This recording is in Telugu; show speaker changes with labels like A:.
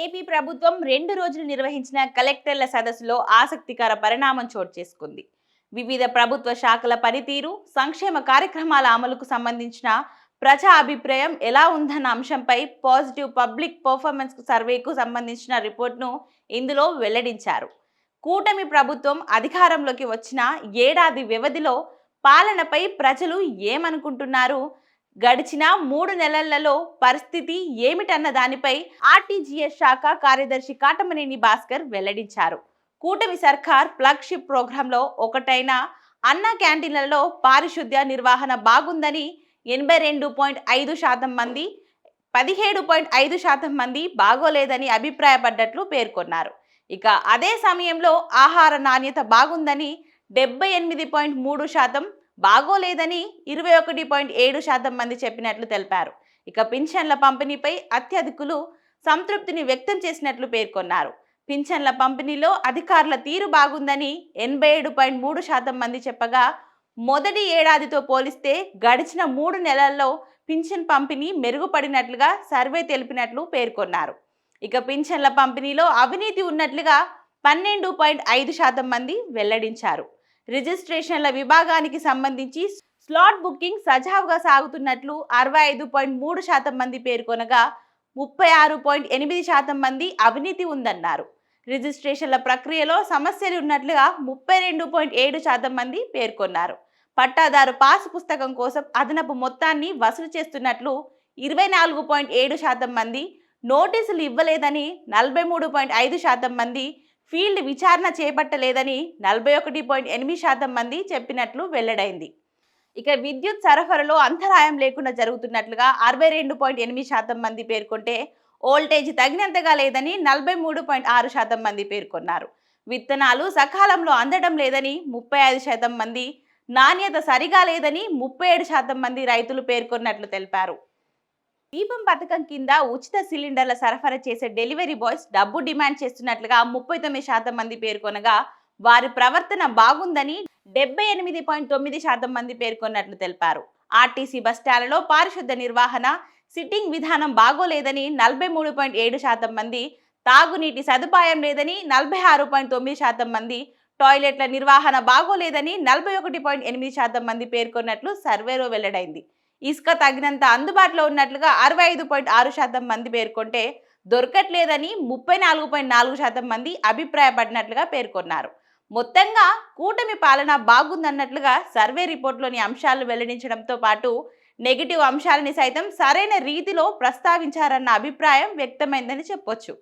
A: ఏపీ ప్రభుత్వం రెండు రోజులు నిర్వహించిన కలెక్టర్ల సదస్సులో ఆసక్తికర పరిణామం చోటు చేసుకుంది. వివిధ ప్రభుత్వ శాఖల పనితీరు సంక్షేమ కార్యక్రమాల అమలుకు సంబంధించిన ప్రజా అభిప్రాయం ఎలా ఉందన్న అంశంపై పాజిటివ్ పబ్లిక్ పర్ఫార్మెన్స్ సర్వేకు సంబంధించిన రిపోర్ట్ను ఇందులో వెల్లడించారు. కూటమి ప్రభుత్వం అధికారంలోకి వచ్చిన ఏడాది వ్యవధిలో పాలనపై ప్రజలు ఏమనుకుంటున్నారు? గడిచిన మూడు నెలలలో పరిస్థితి ఏమిటన్న దానిపై ఆర్టీజీఎస్ శాఖ కార్యదర్శి కాటమనేని భాస్కర్ వెల్లడించారు. కూటమి సర్కార్ ఫ్లాగ్షిప్ ప్రోగ్రాంలో ఒకటైన అన్న క్యాంటీన్లలో పారిశుద్ధ్య నిర్వహణ బాగుందని ఎనభై రెండు పాయింట్ ఐదు శాతం మంది పదిహేడు పాయింట్ ఐదు శాతం మంది బాగోలేదని అభిప్రాయపడ్డట్లు పేర్కొన్నారు. ఇక అదే సమయంలో ఆహార నాణ్యత బాగుందని డెబ్బై ఎనిమిది పాయింట్ మూడు శాతం బాగోలేదని ఇరవై ఒకటి పాయింట్ ఏడు శాతం మంది చెప్పినట్లు తెలిపారు. ఇక పింఛన్ల పంపిణీపై అత్యధికులు సంతృప్తిని వ్యక్తం చేసినట్లు పేర్కొన్నారు. పింఛన్ల పంపిణీలో అధికారుల తీరు బాగుందని ఎనభై ఏడు పాయింట్ మూడు శాతం మంది చెప్పగా మొదటి ఏడాదితో పోలిస్తే గడిచిన మూడు నెలల్లో పింఛన్ పంపిణీ మెరుగుపడినట్లుగా సర్వే తెలిపినట్లు పేర్కొన్నారు. ఇక పింఛన్ల పంపిణీలో అవినీతి ఉన్నట్లుగా పన్నెండు పాయింట్ ఐదు శాతం మంది వెల్లడించారు. రిజిస్ట్రేషన్ల విభాగానికి సంబంధించి స్లాట్ బుకింగ్ సజావుగా సాగుతున్నట్లు అరవై ఐదు పాయింట్ మూడు శాతం మంది పేర్కొనగా ముప్పై ఆరు పాయింట్ ఎనిమిది శాతం మంది అవినీతి ఉందన్నారు. రిజిస్ట్రేషన్ల ప్రక్రియలో సమస్యలు ఉన్నట్లుగా ముప్పై రెండు పాయింట్ ఏడు శాతం మంది పేర్కొన్నారు. పట్టాదారు పాస్ పుస్తకం కోసం అదనపు మొత్తాన్ని వసూలు చేస్తున్నట్లు ఇరవై నాలుగు పాయింట్ ఏడు శాతం మంది నోటీసులు ఇవ్వలేదని నలభై మూడు పాయింట్ ఐదు శాతం మంది ఫీల్డ్ విచారణ చేపట్టలేదని నలభై ఒకటి పాయింట్ ఎనిమిది శాతం మంది చెప్పినట్లు వెల్లడైంది. ఇక విద్యుత్ సరఫరాలో అంతరాయం లేకుండా జరుగుతున్నట్లుగా అరవై రెండు పాయింట్ ఎనిమిది శాతం మంది పేర్కొంటే ఓల్టేజ్ తగినంతగా లేదని నలభై మూడు పాయింట్ ఆరు శాతం మంది పేర్కొన్నారు. విత్తనాలు సకాలంలో అందడం లేదని ముప్పై ఐదు శాతం మంది నాణ్యత సరిగా లేదని ముప్పై ఏడు శాతం మంది రైతులు పేర్కొన్నట్లు తెలిపారు. దీపం పథకం కింద ఉచిత సిలిండర్ల సరఫరా చేసే డెలివరీ బాయ్స్ డబ్బు డిమాండ్ చేస్తున్నట్లుగా ముప్పై తొమ్మిది శాతం మంది పేర్కొనగా వారి ప్రవర్తన బాగుందని డెబ్బై ఎనిమిది పాయింట్ తొమ్మిది శాతం మంది పేర్కొన్నట్లు తెలిపారు. ఆర్టీసీ బస్టాలలో పారిశుద్ధ నిర్వహణ సిట్టింగ్ విధానం బాగోలేదని నలభై మూడు పాయింట్ ఏడు శాతం మంది తాగునీటి సదుపాయం లేదని నలభై ఆరు పాయింట్ తొమ్మిది శాతం మంది టాయిలెట్ల నిర్వహణ బాగోలేదని నలభై ఒకటి పాయింట్ ఎనిమిది శాతం మంది పేర్కొన్నట్లు సర్వేలో వెల్లడైంది. ఇసుక తగినంత అందుబాటులో ఉన్నట్లుగా అరవై ఐదు పాయింట్ ఆరు శాతం మంది పేర్కొంటే దొరకట్లేదని ముప్పై నాలుగు పాయింట్ నాలుగు శాతం మంది అభిప్రాయపడినట్లుగా పేర్కొన్నారు. మొత్తంగా కూటమి పాలన బాగుందన్నట్లుగా సర్వే రిపోర్ట్లోని అంశాలు వెల్లడించడంతో పాటు నెగిటివ్ అంశాలని సైతం సరైన రీతిలో ప్రస్తావించారన్న అభిప్రాయం వ్యక్తమైందని చెప్పొచ్చు.